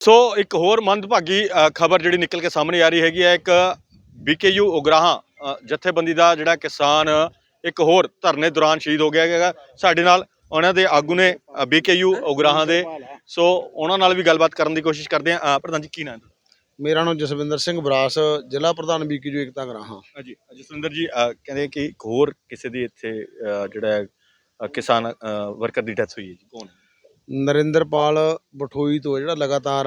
ਸੋ ਇੱਕ ਹੋਰ ਮੰਦਭਾਗੀ ਖਬਰ ਜਿਹੜੀ ਨਿਕਲ ਕੇ ਸਾਹਮਣੇ ਆ ਰਹੀ ਹੈਗੀ ਹੈ ਇੱਕ ਬੀਕੇਯੂ ਉਗਰਾਹਾਂ ਜਥੇਬੰਦੀ ਦਾ ਜਿਹੜਾ ਕਿਸਾਨ ਇੱਕ ਹੋਰ ਧਰਨੇ ਦੌਰਾਨ ਸ਼ਹੀਦ ਹੋ ਗਿਆ ਹੈਗਾ। ਸਾਡੇ ਨਾਲ ਉਹਨਾਂ ਦੇ ਆਗੂ ਨੇ ਬੀਕੇਯੂ ਉਗਰਾਹਾਂ ਦੇ। ਸੋ ਉਹਨਾਂ ਨਾਲ ਵੀ ਗੱਲਬਾਤ ਕਰਨ ਦੀ ਕੋਸ਼ਿਸ਼ ਕਰਦੇ ਆ ਪ੍ਰਧਾਨ ਜੀ ਕੀ ਨਾਮ ਮੇਰਾ ਨਾਮ ਜਸਵਿੰਦਰ ਸਿੰਘ ਬਰਾਸ ਜ਼ਿਲ੍ਹਾ ਪ੍ਰਧਾਨ ਬੀਕੀਜੂ ਏਕਤਾ ਗਰਾਹਾਂ। ਹੈ ਜੀ ਜਸਵਿੰਦਰ ਜੀ ਕਹਿੰਦੇ ਕਿ ਇੱਕ ਹੋਰ ਕਿਸੇ ਦੀ ਇੱਥੇ ਜਿਹੜਾ ਕਿਸਾਨ ਵਰਕਰ ਦੀ ਡੈਥ ਹੋਈ ਹੈ ਜੀ ਕੌਣ ਨਰਿੰਦਰਪਾਲ ਬਠੋਈ ਤੋਂ ਜਿਹੜਾ ਲਗਾਤਾਰ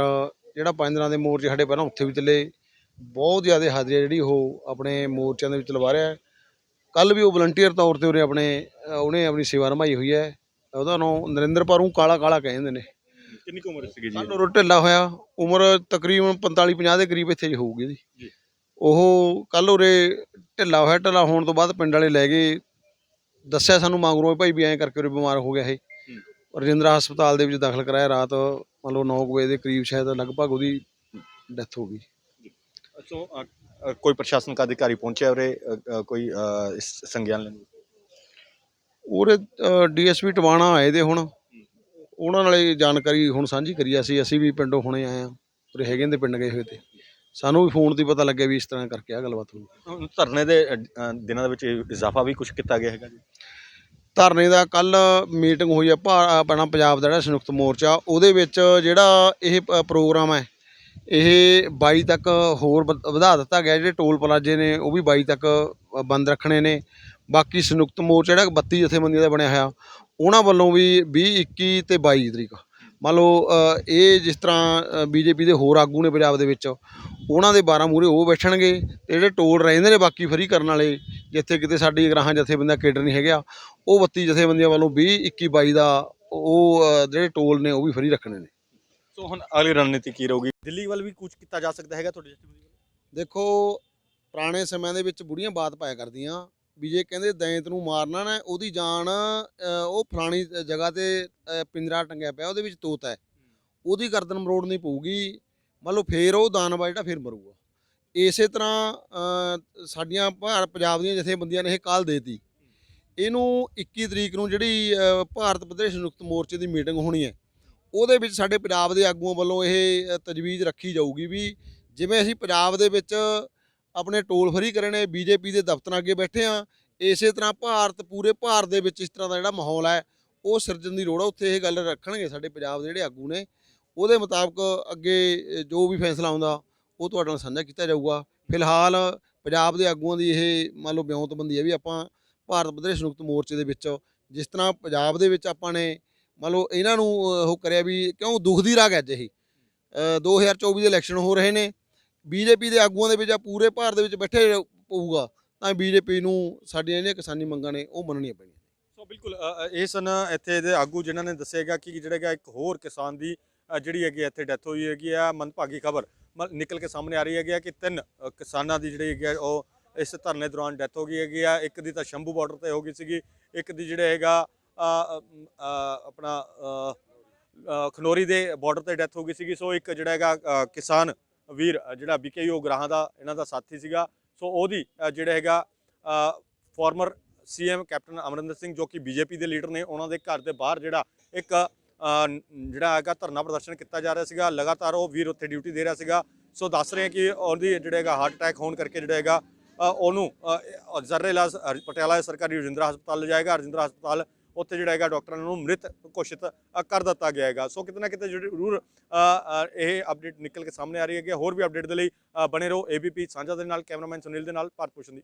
ਜਿਹੜਾ ਪੰਜ ਦਿਨਾਂ ਦੇ ਮੋਰਚੇ ਸਾਡੇ ਪਹਿਲਾਂ ਉੱਥੇ ਵੀ ਚੱਲੇ ਬਹੁਤ ਜ਼ਿਆਦਾ ਹਾਜ਼ਰੀ ਹੈ ਜਿਹੜੀ ਉਹ ਆਪਣੇ ਮੋਰਚਿਆਂ ਦੇ ਵਿੱਚ ਲਵਾ ਰਿਹਾ ਕੱਲ ਵੀ ਉਹ ਵਲੰਟੀਅਰ ਤੌਰ ਤੇ ਉਰੇ ਆਪਣੇ ਉਹਨੇ ਆਪਣੀ ਸੇਵਾ ਨਿਭਾਈ ਹੋਈ ਹੈ। ਉਹਦਾ ਨਾਮ ਨਰਿੰਦਰਪਾਲ ਨੂੰ ਕਾਲਾ ਕਾਲਾ ਕਹਿੰਦੇ ਨੇ। ਕਿੰਨੀ ਉਮਰ ਸੀਗੀ ਜੀ? ਸਾਨੂੰ ਢਿੱਲਾ ਹੋਇਆ ਉਮਰ ਤਕਰੀਬਨ 45 50 ਦੇ ਕਰੀਬ ਇੱਥੇ ਹੋਊਗੀ ਜੀ। ਉਹ ਕੱਲ ਉਰੇ ਢਿੱਲਾ ਹੋਇਆ ਢਿੱਲਾ ਹੋਣ ਤੋਂ ਬਾਅਦ ਪਿੰਡ ਵਾਲੇ ਲੈ ਗਏ। ਦੱਸਿਆ ਸਾਨੂੰ ਮੰਗਰੋਂ ਭਾਈ ਵੀ ਐਂ ਕਰਕੇ ਉਰੇ ਬਿਮਾਰ ਹੋ ਗਿਆ ਇਹ। ਰਜਿੰਦਰਾ ਹਸਪਤਾਲ ਦੇ ਵਿੱਚ ਦਾਖਲ ਕਰਾਇਆ ਰਾਤ ਮੰਨ ਲਓ 9 ਵਜੇ ਦੇ ਕਰੀਬ ਸ਼ਾਇਦ ਲਗਭਗ ਉਹਦੀ ਡੈਥ ਹੋ ਗਈ। ਸੋ ਅ, ਕੋਈ ਪ੍ਰਸ਼ਾਸਨਿਕ ਅਧਿਕਾਰੀ ਪਹੁੰਚਿਆ ਉਰੇ ਅ, ਅ, ਕੋਈ ਅ, ਇਸ ਸੰਗਿਆਨ ਲੈਣ ਉਹਦੇ ਡੀਐਸਪੀ ਟਵਾਣਾ ਆਏ ਦੇ ਹੁਣ। ਉਹਨਾਂ ਨਾਲੇ ਜਾਣਕਾਰੀ ਹੁਣ ਸਾਂਝੀ ਕਰੀ ਅਸੀਂ ਅਸੀਂ ਵੀ ਪਿੰਡੋਂ ਹੁਣੇ ਆਏ ਆ ਉਰੇ ਹੈਗੇ ਨੇ ਪਿੰਡ ਗਏ ਹੋਏ ਤੇ। ਸਾਨੂੰ ਵੀ ਫੋਨ ਤੇ ਪਤਾ ਲੱਗਿਆ ਵੀ ਇਸ ਤਰ੍ਹਾਂ ਕਰਕੇ ਆ ਗੱਲਬਾਤ ਹੋਈ। ਧਰਨੇ ਦੇ ਅ, ਅ, ਦਿਨਾਂ ਦੇ ਵਿੱਚ ਇਜ਼ਾਫਾ ਵੀ ਕੁਝ ਕੀਤਾ ਗਿਆ ਹੈਗਾ ਜੀ? ਧਰਨੇ ਦਾ ਕੱਲ ਮੀਟਿੰਗ ਹੋਈ ਆ, ਭਾ- ਆਪਣਾ ਪੰਜਾਬ ਦਾ ਜਿਹੜਾ ਸੰਯੁਕਤ ਮੋਰਚਾ, ਉਹਦੇ ਵਿੱਚ ਜਿਹੜਾ ਇਹ ਪ- ਪ੍ਰੋਗਰਾਮ ਹੈ, ਇਹ 22 ਤੱਕ ਹੋਰ ਵਧ- ਵਧਾ ਦਿੱਤਾ ਗਿਆ, ਜਿਹੜੇ ਟੋਲ ਪਲਾਜ਼ੇ ਨੇ, ਉਹ ਵੀ 22 ਤੱਕ ਬੰਦ ਰੱਖਣੇ ਨੇ। ਬਾਕੀ ਸੰਯੁਕਤ ਮੋਰਚਾ ਜਿਹੜਾ 32 ਜਥੇਬੰਦੀਆਂ ਦਾ ਬਣਿਆ ਹੋਇਆ, ਉਹਨਾਂ ਵੱਲੋਂ ਵੀ 20 21 ਤੇ 22 ਤਰੀਕ। ਮੰਨ ਲਓ ਇਹ ਜਿਸ ਤਰ੍ਹਾਂ ਬੀਜੇਪੀ ਦੇ ਹੋਰ ਆਗੂ ਨੇ ਪੰਜਾਬ ਦੇ ਵਿੱਚ, ਉਹਨਾਂ ਦੇ 12 ਮੂਰੇ ਉਹ ਬੈਠਣਗੇ, ਤੇ ਜਿਹੜੇ ਟੋਲ ਰਹਿੰਦੇ ਨੇ ਬਾਕੀ ਫਰੀ ਕਰਨ ਵਾਲੇ ਜਿੱਥੇ ਕਿਤੇ ਸਾਡੀ ਗ੍ਰਾਹਾਂ ਜਥੇਬੰਦੀਆਂ ਕੇਡਰ ਨਹੀਂ ਹੈਗਾ ਉਹ 32 ਜਥੇਬੰਦੀਆਂ ਵੱਲੋਂ 20 21 22 ਦਾ ਉਹ ਜਿਹੜੇ ਟੋਲ ਨੇ ਉਹ ਵੀ ਫਰੀ ਰੱਖਣੇ ਨੇ। ਸੋ ਹੁਣ ਅਗਲੀ ਰਣਨੀਤੀ ਕੀ ਰਹੂਗੀ? ਦਿੱਲੀ ਵੱਲ ਵੀ ਕੁਝ ਕੀਤਾ ਜਾ ਸਕਦਾ ਹੈਗਾ ਤੁਹਾਡੇ ਜਥੇਬੰਦੀ ਦੇਖੋ ਪੁਰਾਣੇ ਸਮਿਆਂ ਦੇ ਵਿੱਚ ਬੁੜੀਆਂ ਬਾਤ ਪਾਇਆ ਕਰਦੀਆਂ ਵੀ ਜੇ ਕਹਿੰਦੇ ਦੈਂਤ ਨੂੰ ਮਾਰਨਾ ਨਾ ਉਹਦੀ ਜਾਨ ਉਹ ਫਲਾਣੀ ਜਗ੍ਹਾ ਤੇ ਪਿੰਜਰਾ ਟੰਗਿਆ ਪਿਆ ਉਹਦੇ ਵਿੱਚ ਤੋਤ ਹੈ। ਉਹਦੀ ਗਰਦਨ ਮਰੋੜਨੀ ਪਊਗੀ ਮੰਨ ਲਓ ਫੇਰ ਉਹ ਦਾਨਵਾ ਜਿਹੜਾ ਫੇਰ ਮਰੂਗਾ। ਇਸੇ ਤਰ੍ਹਾਂ ਸਾਡੀਆਂ ਭਾਰ, ਪੰਜਾਬ ਦੀਆਂ ਜਥੇਬੰਦੀਆਂ ਨੇ ਇਹ ਕਾਲ ਦੇਤੀ। ਇਹਨੂੰ 21 ਤਰੀਕ ਨੂੰ ਜਿਹੜੀ ਭਾਰਤ ਪ੍ਰਦੇਸ਼ ਸੰਯੁਕਤ ਮੋਰਚੇ ਦੀ ਮੀਟਿੰਗ ਹੋਣੀ ਹੈ, ਉਹਦੇ ਵਿੱਚ ਸਾਡੇ ਪੰਜਾਬ ਦੇ ਆਗੂਆਂ ਵੱਲੋਂ ਇਹ ਤਜਵੀਜ਼ ਰੱਖੀ ਜਾਊਗੀ ਵੀ ਜਿਵੇਂ ਅਸੀਂ ਪੰਜਾਬ ਦੇ ਵਿੱਚ ਆਪਣੇ ਟੋਲ ਫਰੀ ਕਰਨੇ ਬੀਜੇਪੀ ਦੇ ਦਫ਼ਤਰਾਂ ਅੱਗੇ ਬੈਠੇ ਆ ਇਸੇ ਤਰ੍ਹਾਂ ਭਾਰਤ, ਪੂਰੇ ਭਾਰਤ ਦੇ ਵਿੱਚ ਇਸ ਤਰ੍ਹਾਂ ਦਾ ਜਿਹੜਾ ਮਾਹੌਲ ਹੈ, ਉਹ ਸਿਰਜਣ ਦੀ ਲੋੜ ਆ ਉੱਥੇ ਇਹ ਗੱਲ ਰੱਖਣਗੇ ਸਾਡੇ ਪੰਜਾਬ ਦੇ ਜਿਹੜੇ ਆਗੂ ਨੇ, ਉਹਦੇ ਮੁਤਾਬਕ ਅੱਗੇ ਜੋ ਵੀ ਫੈਸਲਾ ਆਉਂਦਾ ਉਹ ਤੁਹਾਡੇ ਨਾਲ ਸਾਂਝਾ ਕੀਤਾ ਜਾਊਗਾ। ਫਿਲਹਾਲ ਪੰਜਾਬ ਦੇ ਆਗੂਆਂ ਦੀ ਇਹ ਮੰਨ ਲਓ ਬਿਉਂਤਬੰਦੀ ਹੈ ਵੀ ਆਪਾਂ ਭਾਰਤ ਪ੍ਰਦੇਸ਼ ਸੰਯੁਕਤ ਮੋਰਚੇ ਦੇ ਵਿੱਚ ਜਿਸ ਤਰ੍ਹਾਂ ਪੰਜਾਬ ਦੇ ਵਿੱਚ ਆਪਾਂ ਨੇ ਮੰਨ ਲਓ ਇਹਨਾਂ ਨੂੰ ਉਹ ਕਰਿਆ ਵੀ ਕਿਉਂ ਦੁੱਖ ਦੀ ਰਾਗ ਹੈ ਅੱਜ ਇਹ। ਅ, 2024 ਦੇ ਇਲੈਕਸ਼ਨ ਹੋ ਰਹੇ ਨੇ। ਬੀਜੇਪੀ ਦੇ ਆਗੂਆਂ ਦੇ ਵਿੱਚ ਆ ਪੂਰੇ ਭਾਰਤ ਦੇ ਵਿੱਚ ਬੈਠੇ ਪਊਗਾ ਤਾਂ ਬੀਜੇਪੀ ਨੂੰ ਸਾਡੀਆਂ ਜਿਹੜੀਆਂ ਕਿਸਾਨੀ ਮੰਗਾਂ ਨੇ ਉਹ ਮੰਨਣੀਆਂ ਪੈਣੀਆਂ। ਸੋ ਬਿਲਕੁਲ ਇਹ ਸਨ ਇੱਥੇ ਦੇ ਆਗੂ ਜਿਨ੍ਹਾਂ ਨੇ ਦੱਸੇਗਾ ਕਿ ਜਿਹੜਾ ਇੱਕ ਹੋਰ ਕਿਸਾਨ ਦੀ ਜਿਹੜੀ ਹੈਗੀ ਇੱਥੇ ਡੈਥ ਹੋਈ ਹੈਗੀ ਆ ਮਨਭਾਗੀ ਖਬਰ। ਨਿਕਲ ਕੇ ਸਾਹਮਣੇ ਆ ਰਹੀ ਹੈਗੀ ਆ ਕਿ ਤਿੰਨ ਕਿਸਾਨਾਂ ਦੀ ਜਿਹੜੀ ਹੈਗੀ ਆ ਉਹ ਇਸ ਧਰਨੇ ਦੌਰਾਨ ਡੈਥ ਹੋ ਗਈ ਹੈਗੀ ਆ। ਇੱਕ ਦੀ ਤਾਂ ਸ਼ੰਭੂ ਬਾਰਡਰ ਤੇ ਹੋ ਗਈ ਸੀਗੀ ਇੱਕ ਦੀ ਜਿਹੜਾ ਹੈਗਾ ਆਪਣਾ ਖਨੋਰੀ ਦੇ ਬਾਰਡਰ ਤੇ ਡੈਥ ਹੋ ਗਈ ਸੀਗੀ। ਸੋ ਇੱਕ ਜਿਹੜਾ ਹੈਗਾ ਕਿਸਾਨ ਵੀਰ ਅ, ਜਿਹੜਾ ਬੀਕੇਯੂ ਗ੍ਰਾਹਾਂ ਦਾ ਇਹਨਾਂ ਦਾ ਸਾਥੀ ਸੀਗਾ। ਸੋ ਉਹਦੀ ਜਿਹੜਾ ਹੈਗਾ former CM captain Amarinder Singh ਜੋ ਕਿ ਬੀਜੇਪੀ ਦੇ ਲੀਡਰ ਨੇ ਉਹਨਾਂ ਦੇ ਘਰ ਦੇ ਬਾਹਰ ਜਿਹੜਾ ਇੱਕ ਜਿਹੜਾ ਹੈਗਾ ਧਰਨਾ ਪ੍ਰਦਰਸ਼ਨ ਕੀਤਾ ਜਾ ਰਿਹਾ ਸੀਗਾ ਲਗਾਤਾਰ ਉਹ ਵੀਰ ਉੱਥੇ ਡਿਊਟੀ ਦੇ ਰਿਹਾ ਸੀਗਾ। ਸੋ ਦੱਸ ਰਹੇ ਕਿ ਉਹਦੀ ਜਿਹੜਾ ਹੈਗਾ ਹਾਰਟ ਅਟੈਕ ਹੋਣ ਕਰਕੇ ਜਿਹੜਾ ਹੈਗਾ ਉਹਨੂੰ ਅ, ਇਲਾਜ ਪਟਿਆਲਾ ਸਰਕਾਰੀ ਰਜਿੰਦਰਾ ਹਸਪਤਾਲ ਲਿਜਾਏਗਾ। ਰਜਿੰਦਰਾ ਹਸਪਤਾਲ ਉੱਥੇ ਜਿਹੜਾ ਹੈਗਾ ਡਾਕਟਰਾਂ ਨੂੰ ਮ੍ਰਿਤ ਘੋਸ਼ਿਤ ਕਰ ਦਿੱਤਾ ਗਿਆ ਹੈਗਾ। ਸੋ ਕਿਤੇ ਨਾ ਕਿਤੇ ਜ਼ਰੂਰ ਇਹ ਅਪਡੇਟ ਨਿਕਲ ਕੇ ਸਾਹਮਣੇ ਆ ਰਹੀ ਹੈਗੀ ਹੋਰ ਵੀ ਅਪਡੇਟ ਦੇ ਲਈ ਬਣੇ ਰਹੋ ਏਬੀਪੀ ਸਾਂਝਾ ਦੇ ਨਾਲ ਕੈਮਰਾਮੈਨ ਸੁਨੀਲ ਦੇ ਨਾਲ ਭਾਰਤ ਭੂਸ਼ਣ ਦੀ।